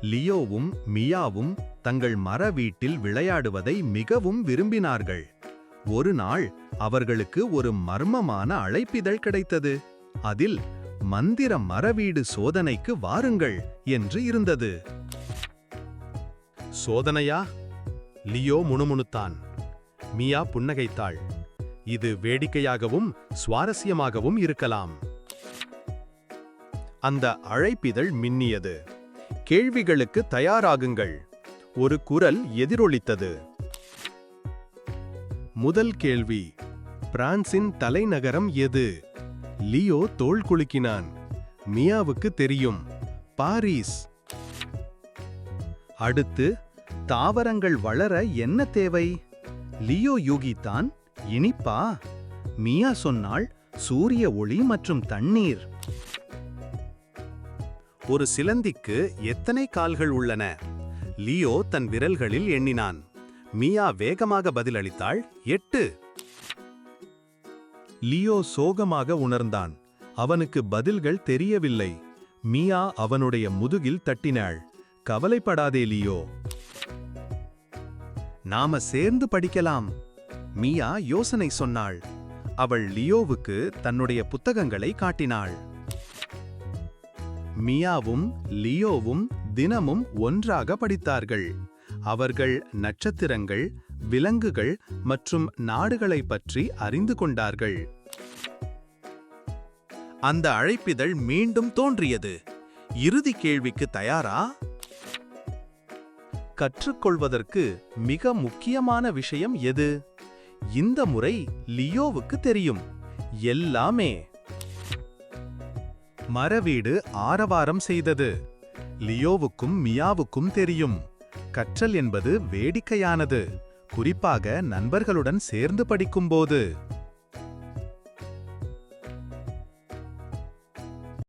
லியோவும் மியாவும் தங்கள் மர வீட்டில் விளையாடுவதை மிகவும் விரும்பினார்கள். ஒரு நாள் அவர்களுக்கு ஒரு மர்மமான அழைப்பிதழ் கிடைத்தது. அதில் மந்திர மரவீடு சோதனைக்கு வாருங்கள் என்று இருந்தது. சோதனையா? லியோ முணுமுணுத்தான். மியா புன்னகைத்தாள். இது வேடிக்கையாகவும் சுவாரஸ்யமாகவும் இருக்கலாம். அந்த அழைப்பிதழ் மின்னியது. கேள்விகளுக்கு தயாராகுங்கள். ஒரு குரல் எதிரொலித்தது. முதல் கேள்வி பிரான்சின் தலைநகரம் எது? லியோ தோல் குலுக்கினான். மியாவுக்கு தெரியும். பாரிஸ். அடுத்து தாவரங்கள் வளர என்ன தேவை? லியோ யூகித்தான் இனிப்பா? மியா சொன்னால் சூரிய ஒளி மற்றும் தண்ணீர். ஒரு சிலந்திக்கு எத்தனை கால்கள் உள்ளன? லியோ தன் விரல்களில் எண்ணினான். மியா வேகமாக பதிலளித்தாள் எட்டு. லியோ சோகமாக உணர்ந்தான். அவனுக்கு பதில்கள் தெரியவில்லை. மியா அவனுடைய முதுகில் தட்டினாள். கவலைப்படாதே லியோ. நாம சேர்ந்து படிக்கலாம் மியா யோசனை சொன்னாள். அவள் லியோவுக்கு தன்னுடைய புத்தகங்களை காட்டினாள். மியாவும் லியோவும் தினமும் ஒன்றாக படித்தார்கள். அவர்கள் நட்சத்திரங்கள் விலங்குகள் மற்றும் நாடுகளைப் பற்றி அறிந்து கொண்டார்கள். அந்த அழைப்பிதழ் மீண்டும் தோன்றியது. இறுதி கேள்விக்கு தயாரா? கற்றுக்கொள்வதற்கு மிக முக்கியமான விஷயம் எது? இந்த முறை லியோவுக்கு தெரியும். எல்லாமே மரவீடு ஆரவாரம் செய்தது. லியோவுக்கும் மியாவுக்கும் தெரியும். கற்றல் என்பது வேடிக்கையானது. குறிப்பாக நண்பர்களுடன் சேர்ந்து படிக்கும்போது.